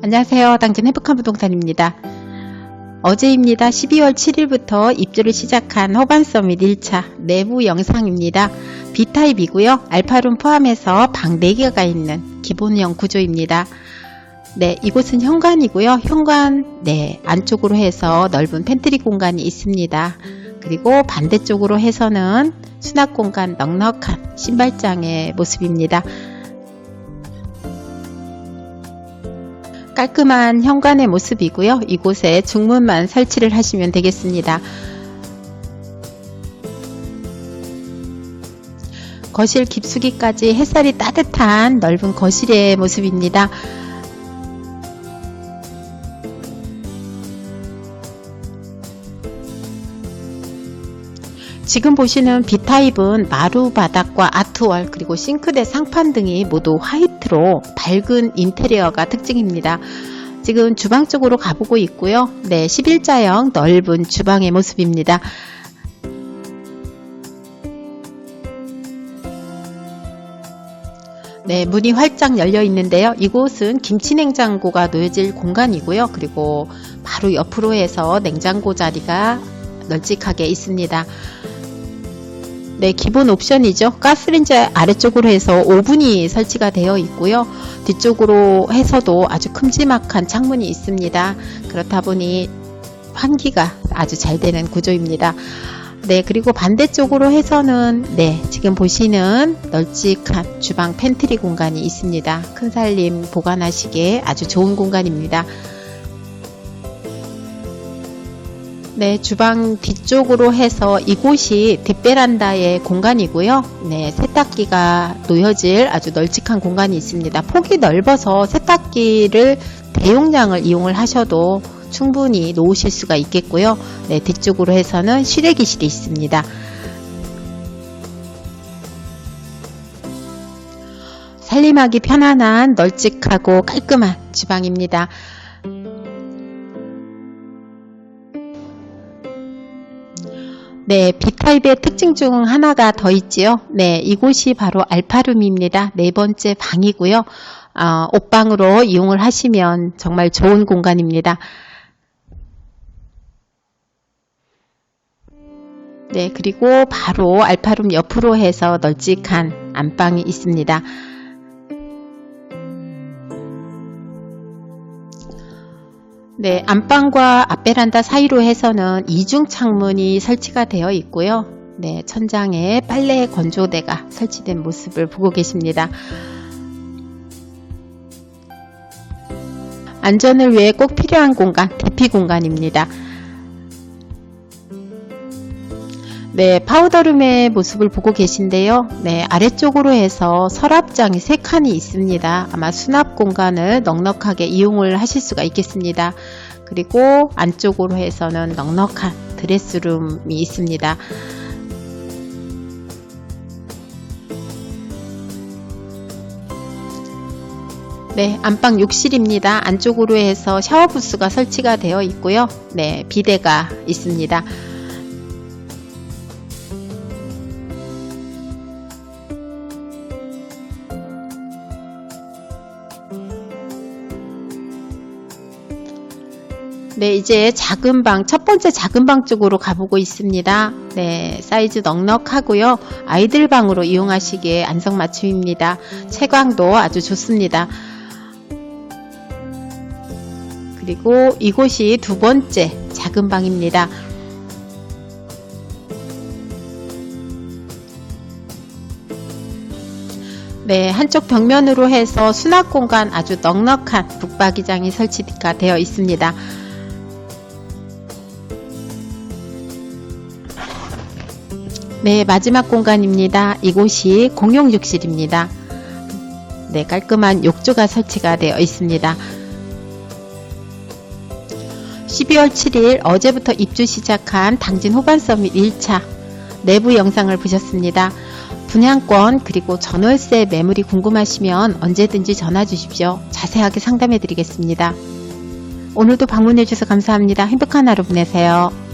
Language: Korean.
안녕하세요. 당진 행복한 부동산입니다. 어제입니다. 12월 7일부터 입주를 시작한 호반 서밋 1차 내부 영상입니다. B타입이고요. 알파룸 포함해서 방 4개가 있는 기본형 구조입니다. 네, 이곳은 현관이고요. 현관 네, 안쪽으로 해서 넓은 팬트리 공간이 있습니다. 그리고 반대쪽으로 해서는 수납 공간 넉넉한 신발장의 모습입니다. 깔끔한 현관의 모습이고요. 이곳에 중문만 설치를 하시면 되겠습니다. 거실 깊숙이까지 햇살이 따뜻한 넓은 거실의 모습입니다. 지금 보시는 B타입은 마루 바닥과 아트월 그리고 싱크대 상판 등이 모두 화이트로 밝은 인테리어가 특징입니다. 지금 주방 쪽으로 가보고 있고요. 네, 11자형 넓은 주방의 모습입니다. 네, 문이 활짝 열려 있는데요. 이곳은 김치냉장고가 놓여질 공간이고요. 그리고 바로 옆으로 해서 냉장고 자리가 널찍하게 있습니다. 네, 기본 옵션이죠. 가스레인지 아래쪽으로 해서 오븐이 설치가 되어 있고요. 뒤쪽으로 해서도 아주 큼지막한 창문이 있습니다. 그렇다 보니 환기가 아주 잘 되는 구조입니다. 네, 그리고 반대쪽으로 해서는 네, 지금 보시는 널찍한 주방 팬트리 공간이 있습니다. 큰 살림 보관하시기에 아주 좋은 공간입니다. 네, 주방 뒤쪽으로 해서 이곳이 뒷베란다의 공간이고요. 네, 세탁기가 놓여질 아주 널찍한 공간이 있습니다. 폭이 넓어서 세탁기를 대용량을 이용을 하셔도 충분히 놓으실 수가 있겠고요. 네, 뒤쪽으로 해서는 실외기실이 있습니다. 살림하기 편안한 널찍하고 깔끔한 주방입니다. 네, B타입의 특징 중 하나가 더 있지요. 네, 이곳이 바로 알파룸입니다. 네 번째 방이고요. 어, 옷방으로 이용을 하시면 정말 좋은 공간입니다. 네, 그리고 바로 알파룸 옆으로 해서 널찍한 안방이 있습니다. 네, 안방과 앞베란다 사이로 해서는 이중 창문이 설치가 되어 있고요. 네, 천장에 빨래 건조대가 설치된 모습을 보고 계십니다. 안전을 위해 꼭 필요한 공간, 대피 공간입니다. 네, 파우더룸의 모습을 보고 계신데요. 네, 아래쪽으로 해서 서랍장이 3칸이 있습니다. 아마 수납 공간을 넉넉하게 이용을 하실 수가 있겠습니다. 그리고 안쪽으로 해서는 넉넉한 드레스룸이 있습니다. 네, 안방 욕실입니다. 안쪽으로 해서 샤워 부스가 설치가 되어 있고요. 네, 비데가 있습니다. 네, 이제 작은 방, 첫 번째 작은 방 쪽으로 가보고 있습니다. 네, 사이즈 넉넉하고요. 아이들 방으로 이용하시기에 안성맞춤입니다. 채광도 아주 좋습니다. 그리고 이곳이 두 번째 작은 방입니다. 네, 한쪽 벽면으로 해서 수납 공간 아주 넉넉한 북박이장이 설치가 되어 있습니다. 네, 마지막 공간입니다. 이곳이 공용 욕실입니다. 네, 깔끔한 욕조가 설치가 되어 있습니다. 12월 7일 어제부터 입주 시작한 당진 호반 서밋 1차 내부 영상을 보셨습니다. 분양권 그리고 전월세 매물이 궁금하시면 언제든지 전화 주십시오. 자세하게 상담해 드리겠습니다. 오늘도 방문해 주셔서 감사합니다. 행복한 하루 보내세요.